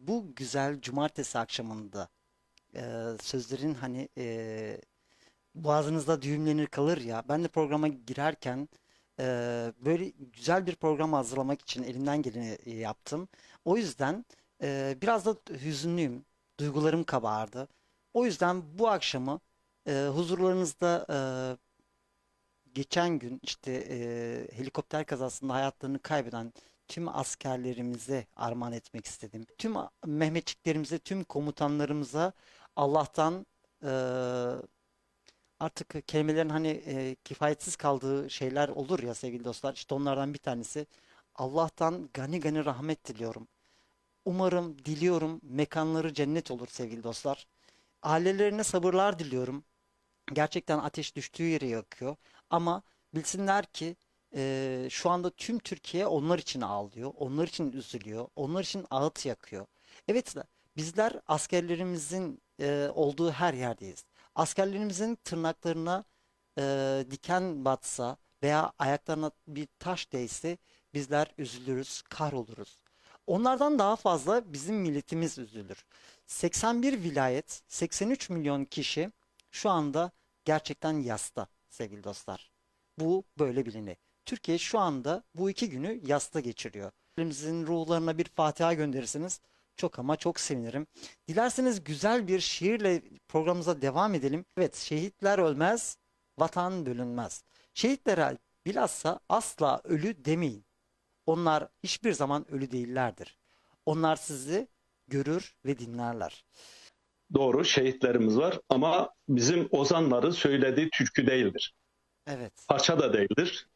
bu güzel cumartesi akşamında e, sözlerin hani e, boğazınızda düğümlenir kalır ya. Ben de programa girerken e, böyle güzel bir program hazırlamak için elimden geleni e, yaptım. O yüzden e, biraz da hüzünlüyüm. Duygularım kabardı. O yüzden bu akşamı e, huzurlarınızda e, geçen gün işte e, helikopter kazasında hayatlarını kaybeden tüm askerlerimize armağan etmek istedim. Tüm Mehmetçiklerimize, tüm komutanlarımıza Allah'tan e, artık kelimelerin hani e, kifayetsiz kaldığı şeyler olur ya sevgili dostlar. İşte onlardan bir tanesi Allah'tan gani gani rahmet diliyorum. Umarım, diliyorum mekanları cennet olur sevgili dostlar. Ailelerine sabırlar diliyorum. Gerçekten ateş düştüğü yere yakıyor. Ama bilsinler ki eee, şu anda tüm Türkiye onlar için ağlıyor. Onlar için üzülüyor. Onlar için ağıt yakıyor. Evet bizler askerlerimizin eee, olduğu her yerdeyiz. Askerlerimizin tırnaklarına eee, diken batsa veya ayaklarına bir taş değse bizler üzülürüz, kahroluruz. Onlardan daha fazla bizim milletimiz üzülür. 81 vilayet, 83 milyon kişi şu anda gerçekten yasta sevgili dostlar. Bu böyle bilinir. Türkiye şu anda bu iki günü yasta geçiriyor. Elimizin ruhlarına bir Fatiha gönderirsiniz. Çok ama çok sevinirim. Dilerseniz güzel bir şiirle programımıza devam edelim. Evet, şehitler ölmez, vatan bölünmez. Şehitlere bilhassa asla ölü demeyin. Onlar hiçbir zaman ölü değillerdir. Onlar sizi görür ve dinlerler. Doğru şehitlerimiz var ama bizim ozanların söylediği türkü değildir. Evet. Parça da değildir.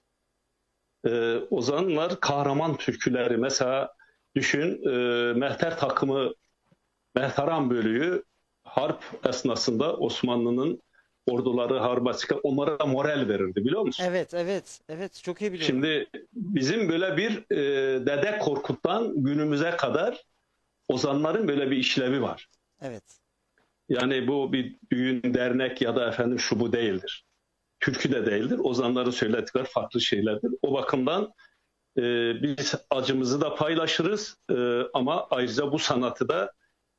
Ee, ozanlar kahraman türküleri mesela düşün e, mehter takımı Mehteran bölüğü harp esnasında Osmanlı'nın orduları harba çıkar onlara moral verirdi biliyor musun? Evet, evet, evet. Çok iyi biliyorum. Şimdi bizim böyle bir e, Dede Korkut'tan günümüze kadar ozanların böyle bir işlevi var. Evet. Yani bu bir düğün, dernek ya da efendim şu bu değildir. Türkü de değildir. Ozanların söyledikleri farklı şeylerdir. O bakımdan e, biz acımızı da paylaşırız e, ama ayrıca bu sanatı da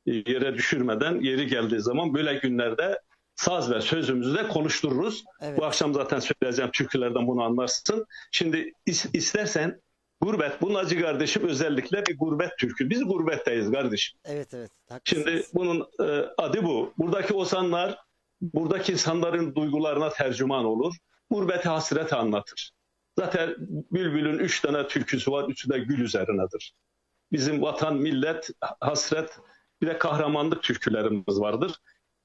e, yere düşürmeden yeri geldiği zaman böyle günlerde saz ve sözümüzü de konuştururuz. Evet. Bu akşam zaten söyleyeceğim türkülerden bunu anlarsın. Şimdi is- istersen gurbet, bunun acı kardeşim özellikle bir gurbet türkü. Biz gurbetteyiz kardeşim. Evet, evet. Şimdi Haklısınız. bunun e, adı bu. Buradaki ozanlar buradaki insanların duygularına tercüman olur. Gurbeti hasret anlatır. Zaten Bülbül'ün üç tane türküsü var. Üçü de gül üzerinedir. Bizim vatan, millet, hasret bir de kahramanlık türkülerimiz vardır.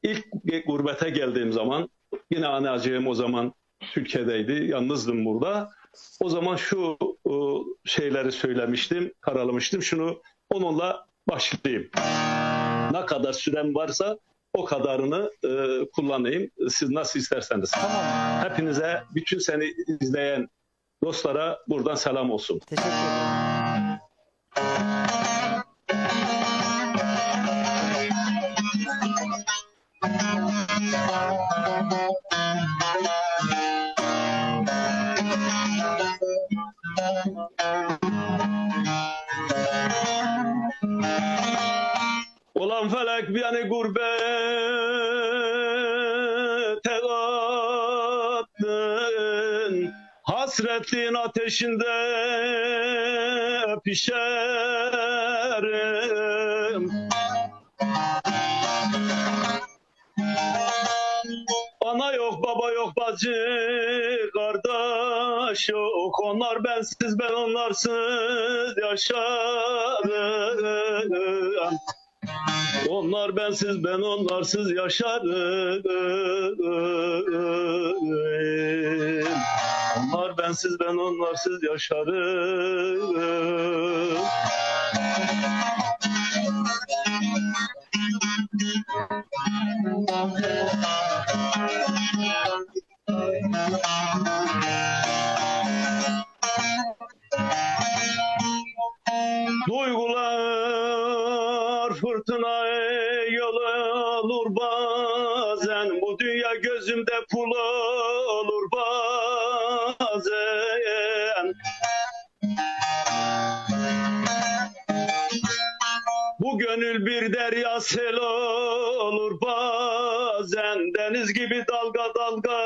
İlk gurbete geldiğim zaman yine anacığım o zaman Türkiye'deydi. Yalnızdım burada. O zaman şu e, şeyleri söylemiştim, karalamıştım. Şunu onunla başlayayım ne kadar sürem varsa o kadarını e, kullanayım. Siz nasıl isterseniz. Tamam. Hepinize, bütün seni izleyen dostlara buradan selam olsun. Teşekkür ederim. Olan felek yani gurbete attın. Hasretin ateşinde pişerim. Ana yok, baba yok, bacı, kardeş yok. Onlar bensiz, ben onlarsız yaşarım. Onlar bensiz, ben onlarsız yaşarım. Onlar bensiz, ben onlarsız yaşarım. Duygular bazen Bu dünya gözümde pul olur bazen Bu gö gönül bir derya sel olur bazen deniz gibi dalga dalga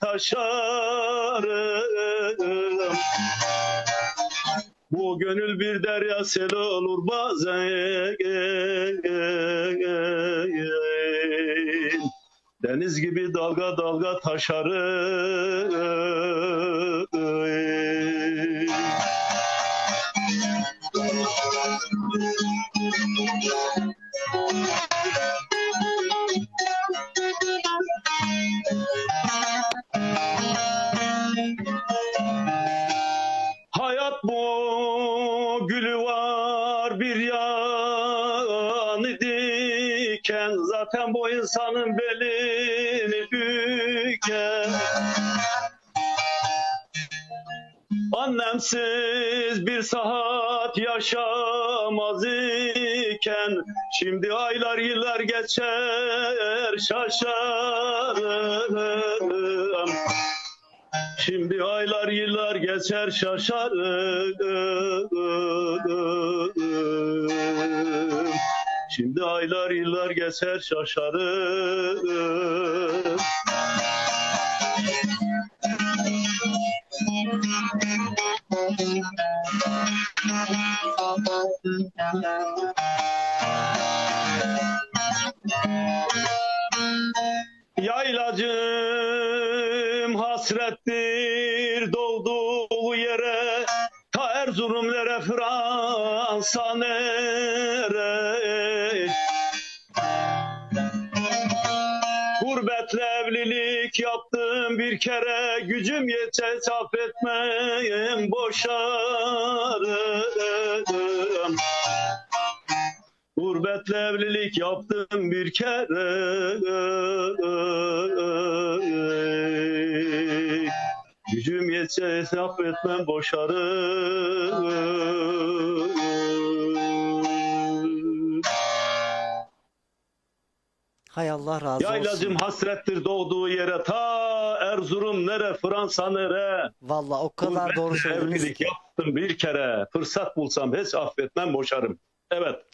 taşarım. Bu gönül bir derya sel olur bazen deniz gibi dalga dalga taşarım. İnsanın belini büken Annemsiz bir saat yaşamaz iken Şimdi aylar yıllar geçer şaşarım Şimdi aylar yıllar geçer şaşarım. Şimdi aylar yıllar geçer şaşarım. Yaylacım Gücüm yetse saf etmeyim boşarım. Gurbetle evlilik yaptım bir kere. Gücüm yetse hesap etmem boşarım. Hay Allah razı Yaylacım olsun. hasrettir doğduğu yere Ta Erzurum nere Fransa nere Valla o kadar doğru söylediniz evlilik yaptım bir kere Fırsat bulsam hiç affetmem boşarım Evet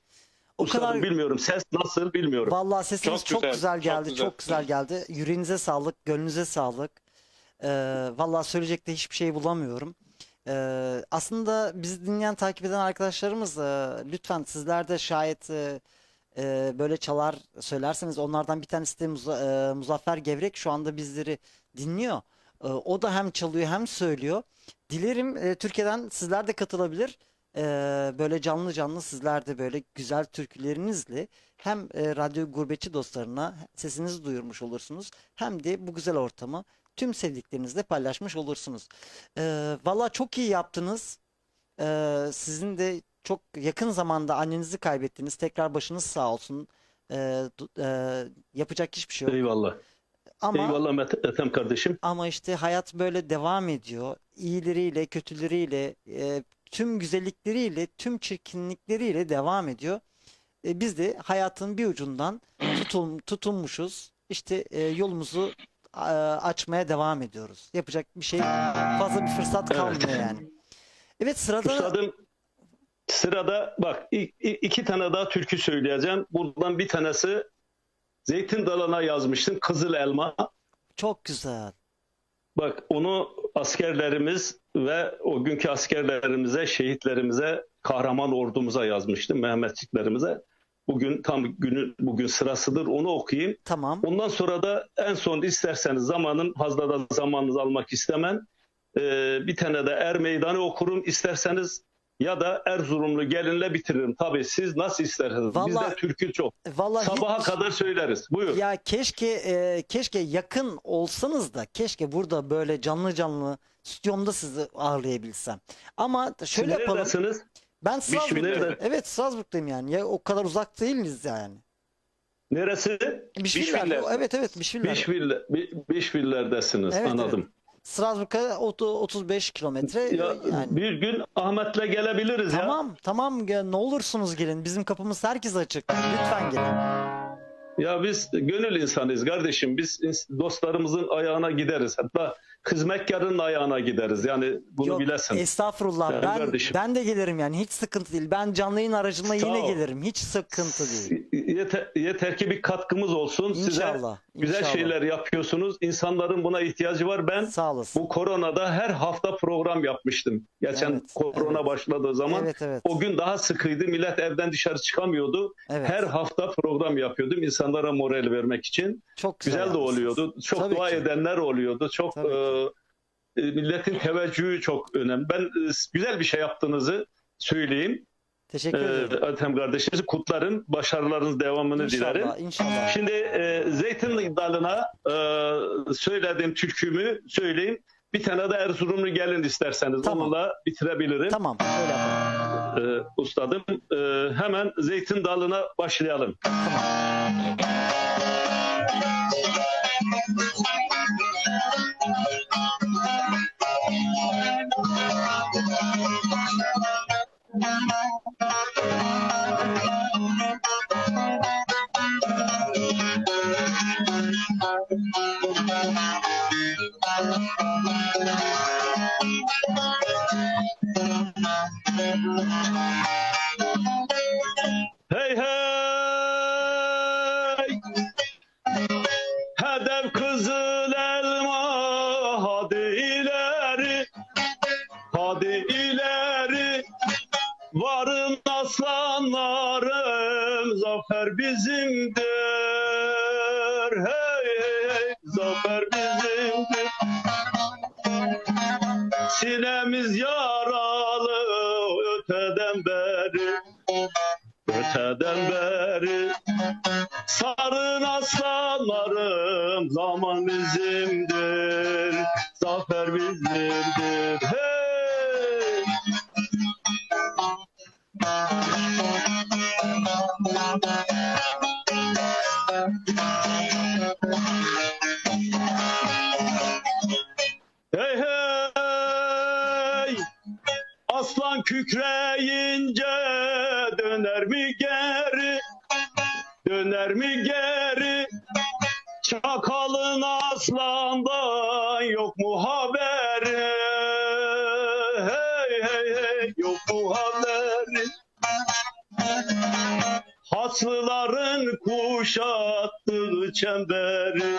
O Üstadım kadar bilmiyorum ses nasıl bilmiyorum Vallahi sesiniz çok, Çok güzel, güzel, çok geldi. güzel. Çok güzel geldi. Yüreğinize sağlık, gönlünüze sağlık. Ee, vallahi söyleyecek de hiçbir şey bulamıyorum. Ee, aslında bizi dinleyen, takip eden arkadaşlarımız e, lütfen sizler de şayet e, e, böyle çalar söylerseniz onlardan bir tanesi de Muza- e, Muzaffer Gevrek şu anda bizleri dinliyor. E, o da hem çalıyor hem söylüyor. Dilerim e, Türkiye'den sizler de katılabilir. E, böyle canlı canlı sizler de böyle güzel türkülerinizle hem e, radyo gurbetçi dostlarına sesinizi duyurmuş olursunuz hem de bu güzel ortamı tüm sevdiklerinizle paylaşmış olursunuz. E, valla çok iyi yaptınız. E, sizin de çok yakın zamanda annenizi kaybettiniz. Tekrar başınız sağ olsun. E, e, yapacak hiçbir şey yok. Eyvallah Ama Eyvallah Met- Ethem kardeşim ama işte hayat böyle devam ediyor. İyileriyle, kötüleriyle, e, tüm güzellikleriyle, tüm çirkinlikleriyle devam ediyor. E, biz de hayatın bir ucundan tutul, tutunmuşuz. İşte e, yolumuzu e, açmaya devam ediyoruz. Yapacak bir şey fazla bir fırsat Evet. kalmıyor yani. Evet sırada Üstadım sırada bak iki tane daha türkü söyleyeceğim. Buradan bir tanesi Zeytin Dalı'na yazmıştım. Kızıl Elma. çok güzel. Bak onu askerlerimiz ve o günkü askerlerimize, şehitlerimize, kahraman ordumuza yazmıştım. Mehmetçiklerimize. Bugün tam günü bugün sırasıdır. Onu okuyayım. Tamam. Ondan sonra da en son isterseniz zamanın fazla da zamanınızı almak istemem. Ee, bir tane de Er Meydanı okurum isterseniz ya da Erzurumlu gelinle bitiririm. Tabii siz nasıl isterseniz. Vallahi- Bizde türkü çok. Vallahi Sabaha hiç- kadar söyleriz. Buyur. Ya keşke e, keşke yakın olsanız da keşke burada böyle canlı canlı stüdyomda sizi ağırlayabilsem. Ama şöyle Siz yapalım. neredesiniz? Ben nerede? Evet Strasbourg'dayım yani. Ya o kadar uzak değiliz yani. Neresi? Bişviller. Bişviller. Evet evet Bişviller. Bişviller, Bi- Bişvillerdesiniz. Evet, Anladım. Strasbourg'a otu- 35 kilometre Ya, yani. Bir gün Ahmet'le gelebiliriz ya. Tamam tamam ya, ne olursunuz gelin. Bizim kapımız herkes açık. Lütfen gelin. Ya biz gönül insanıyız kardeşim. Biz dostlarımızın ayağına gideriz. Hatta hizmetkarın ayağına gideriz. Yani bunu Yok, bilesin. Estağfurullah. Değerli Ben kardeşim. ben de gelirim yani hiç sıkıntı değil. Ben canlı yayın aracılığıyla Sağ yine ol. gelirim. Hiç sıkıntı değil. Yeter, yeter ki bir katkımız olsun. Size İnşallah. güzel inşallah. şeyler yapıyorsunuz. İnsanların buna ihtiyacı var. Ben Sağ olasın. bu koronada her hafta program yapmıştım. Geçen Evet, korona evet. başladığı zaman Evet evet. o gün daha sıkıydı. Millet evden dışarı çıkamıyordu. Evet. Her hafta program yapıyordum insanlara moral vermek için. Çok güzel, Güzel de oluyordu. Çok Tabii dua ki. edenler oluyordu. Çok Tabii e, milletin teveccühü çok önemli. Ben e, güzel bir şey yaptığınızı söyleyeyim. Teşekkür ederim. Ee, Ethem kardeşimizi kutlarım. Başarılarınız devamını dilerim. İnşallah, inşallah. Şimdi e, zeytin dalına e, söylediğim türkümü söyleyeyim. Bir tane de Erzurumlu gelin isterseniz. Tamam. Onunla bitirebilirim. Tamam, öyle yapalım. Ee, ustadım. Ee, hemen zeytin dalına başlayalım. Hey hey! Zafer bizimdir kükreyince döner mi geri? Döner mi geri? Çakalın aslandan yok mu haberi? Hey hey hey yok mu haberi? Haslıların kuşattığı çemberi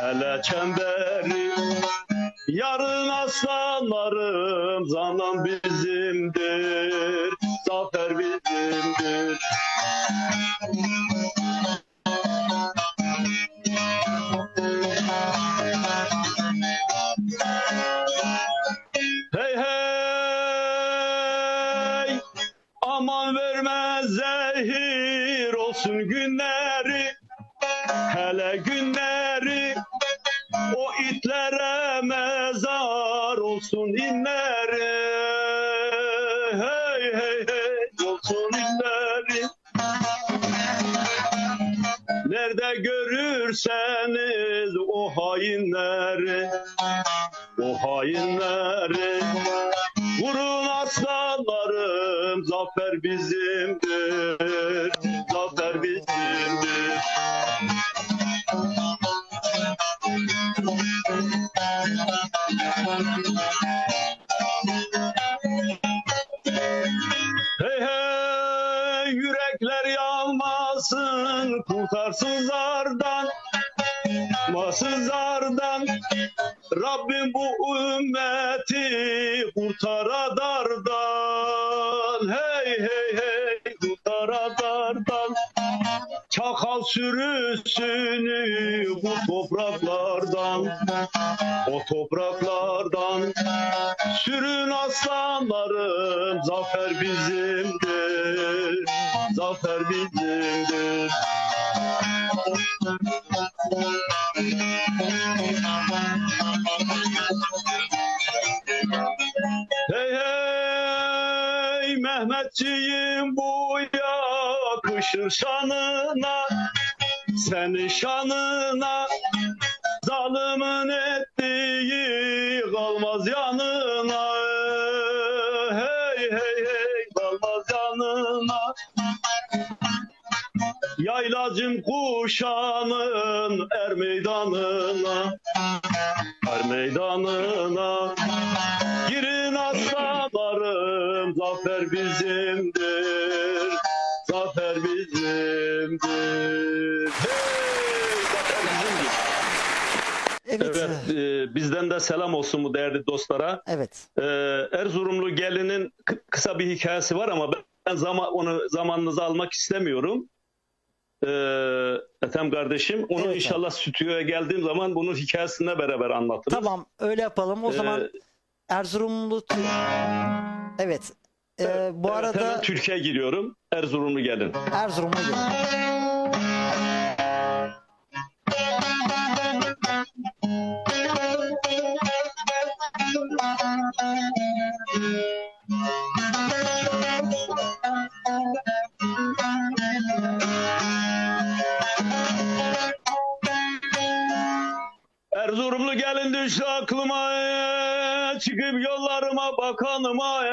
Hele çemberi soon kurtarsın zardan Masın zardan Rabbim bu ümmeti kurtara dardan Hey hey hey kurtara dardan Çakal sürüsünü bu topraklardan O topraklardan. Sürün aslanlarım zafer bizimdir Mehmetçiğim bu yakışır şanına Senin şanına. Zalimin ettiği kalmaz yanına. Hey hey hey kalmaz yanına. Yaylacım kuşanın er meydanına Er meydanına. Aslanlarım zafer bizimdir Zafer bizimdir Hey zafer bizimdir Evet. Evet e, bizden de selam olsun bu değerli dostlara Evet. Ee, Erzurumlu gelinin kı- kısa bir hikayesi var ama ben zaman onu zamanınızı almak istemiyorum. Ee, Ethem kardeşim onu Evet inşallah stüdyoya geldiğim zaman bunun hikayesine beraber anlatırız. Tamam öyle yapalım. O zaman Ee, Erzurumlu Evet. Ee, bu evet, arada Türkiye giriyorum. Erzurumlu gelin. Erzurum'a gelin. Erzurumlu gelin düştü aklıma çıkıp yollarıma bakanıma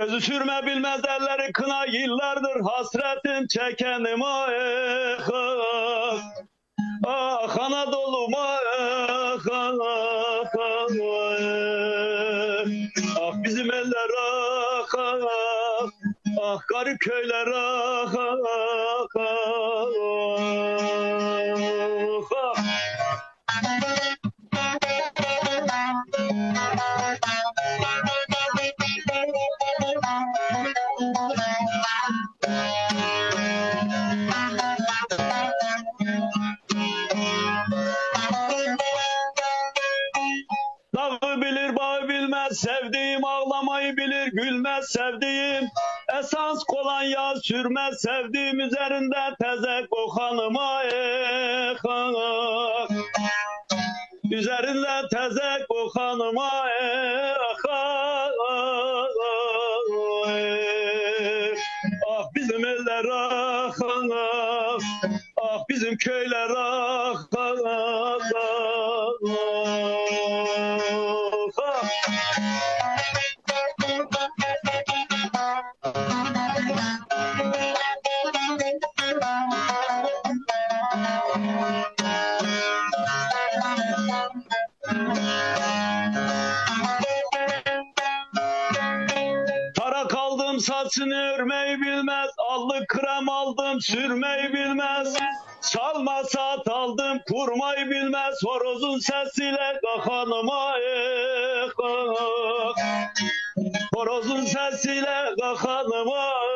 Gözü sürme bilmez elleri kına yıllardır. Hasretin çekenim ah ah Ah. Anadolu'm ah ah ah ah. Ah bizim eller ah ah. Ah garip köyler ah ah sevdiğim esans kolonya sürmez sevdiğim üzerinde tezek o hanıma eh. Üzerinde tezek o hanıma eh, sürmeyi bilmez. Çalma saat aldım kurmayı bilmez. Horozun sesiyle kakanıma eh. Horozun sesiyle kakanıma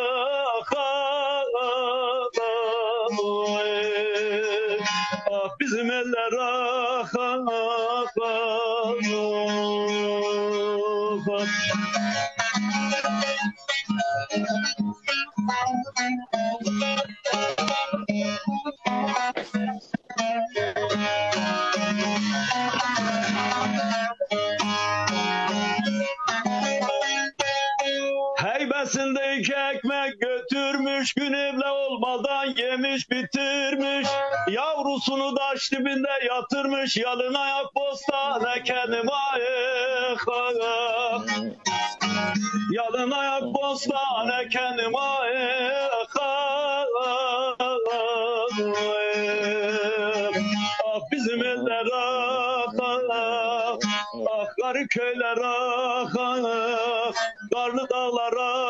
yavrusunu taş dibinde yatırmış yalın ayak bostane kendim ayık yalın ayak bostane kendim ayık ah bizim eller ah ah ah garip köyler ah ah karlı dağlar ah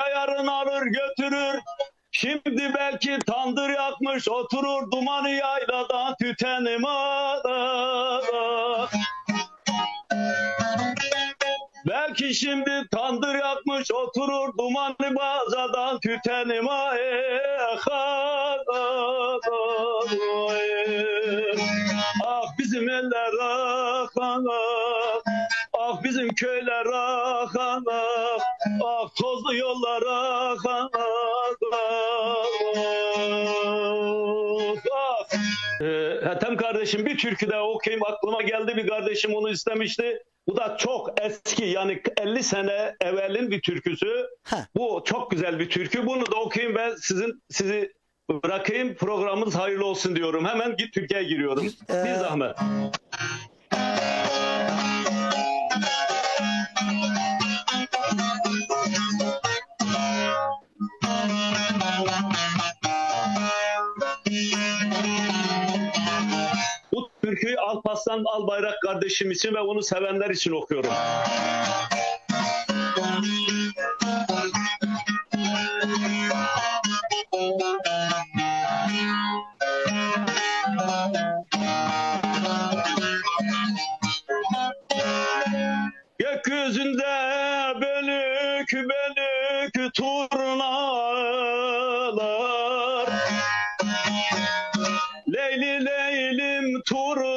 bugün ya yarın alır götürür. Şimdi belki tandır yakmış oturur dumanı yayladan tütenim ağlar. Belki şimdi tandır yakmış oturur dumanlı bazadan tütenim ah, ah, ah, ah bizim eller ah, ah, ah, ah Bizim köyler ah ah ah, ah tozlu yollar ah ah ah, ah. Ee, kardeşim bir türkü de okuyayım aklıma geldi bir kardeşim onu istemişti. Bu da çok eski yani 50 sene evvelin bir türküsü. Heh. Bu çok güzel bir türkü. Bunu da okuyayım ben sizin sizi bırakayım. Programımız hayırlı olsun diyorum. Hemen git Türkiye'ye giriyorum. Ee, Bir zahmet. Alparslan Albayrak kardeşim için ve onu sevenler için okuyorum. Gökyüzünde bölük bölük turnalar Leyli leylim turnalar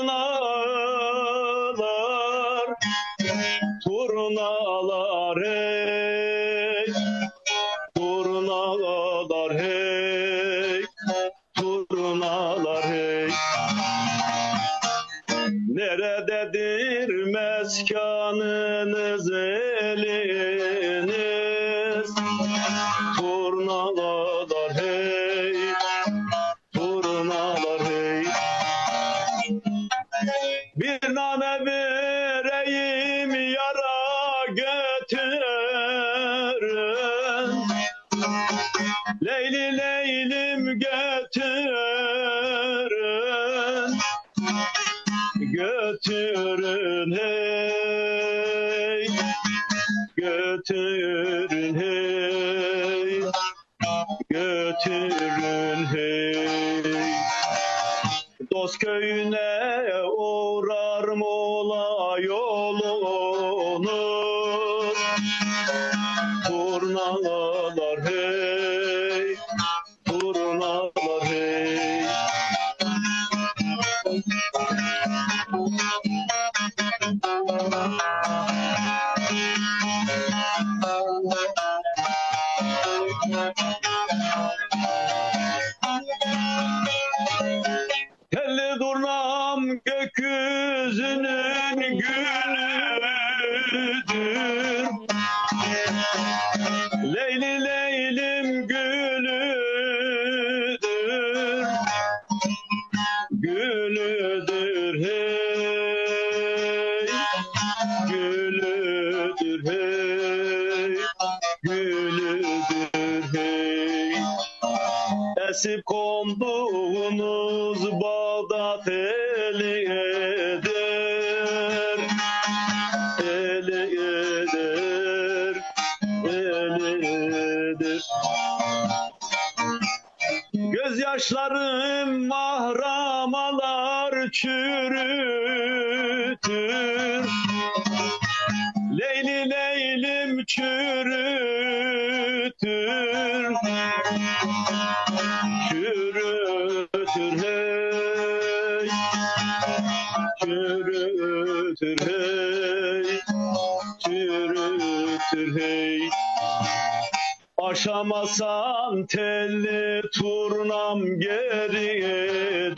that's true. Götürün Leyli leylim gülüdür Çürütür hey Çürütür hey Çürütür hey Aşamasan telli turnam geriye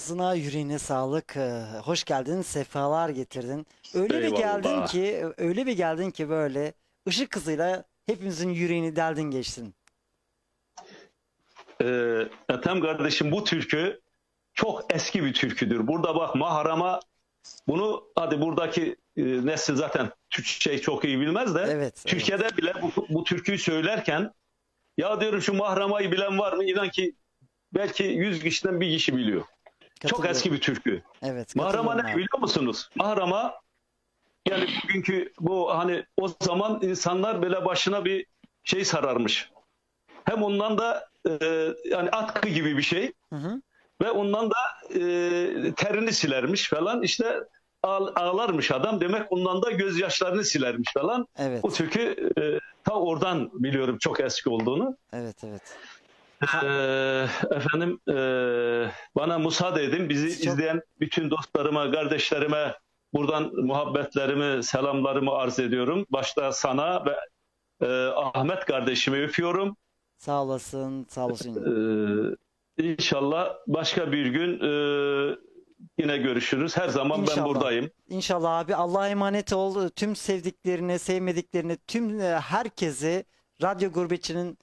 ağzına yüreğine sağlık. Ee, Hoş geldin, sefalar getirdin. Öyle bir Eyvallah. geldin ki, öyle bir geldin ki böyle ışık hızıyla hepimizin yüreğini deldin geçtin. Ee, Ethem kardeşim bu türkü çok eski bir türküdür. Burada bak maharama bunu hadi buradaki e, nesil zaten Türkçeyi çok iyi bilmez de Evet, evet. Türkiye'de bile bu, bu türküyü söylerken ya diyorum şu mahramayı bilen var mı? İnan ki belki 100 kişiden bir kişi biliyor. Çok eski bir türkü. Evet, Mahrama ne biliyor musunuz? Mahrama yani bugünkü bu hani o zaman insanlar böyle başına bir şey sararmış. Hem ondan da e, yani atkı gibi bir şey Hı hı. ve ondan da e, terini silermiş falan işte ağ- ağlarmış adam demek ondan da gözyaşlarını silermiş falan. Evet. Bu türkü e, Ta oradan biliyorum çok eski olduğunu. Evet evet. Ee, efendim e, bana müsaade edin. Bizi Çok- izleyen bütün dostlarıma, kardeşlerime buradan muhabbetlerimi, selamlarımı arz ediyorum. Başta sana ve e, Ahmet kardeşimi öpüyorum. Sağ olasın, sağ olasın. Ee, inşallah başka bir gün e, yine görüşürüz. Her zaman İnşallah. ben buradayım. İnşallah abi Allah'a emanet ol. Tüm sevdiklerine, sevmediklerine, tüm herkese Radyo Gurbetçi'nin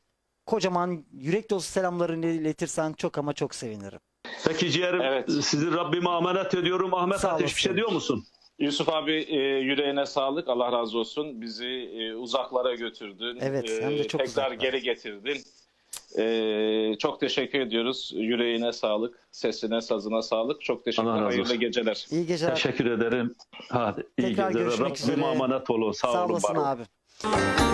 kocaman yürek dolusu selamlarını iletirsen çok ama çok sevinirim. Peki ciğerim Evet. sizi Rabbime emanet ediyorum. Ahmet Sağ Ateş bir olasın. şey diyor musun? Yusuf abi e, yüreğine sağlık. Allah razı olsun. Bizi e, uzaklara götürdün. Evet, hem de E, çok Tekrar uzaklara. geri getirdin. E, çok teşekkür ediyoruz. Yüreğine sağlık. Sesine, sazına sağlık. Çok teşekkürler. Allah razı Hayırlı geceler. İyi geceler. Teşekkür ederim. Hadi iyi Tekrar geceler. görüşmek Rabbime üzere. emanet olun. Sağ, Sağ olun. olasın var olun. abi.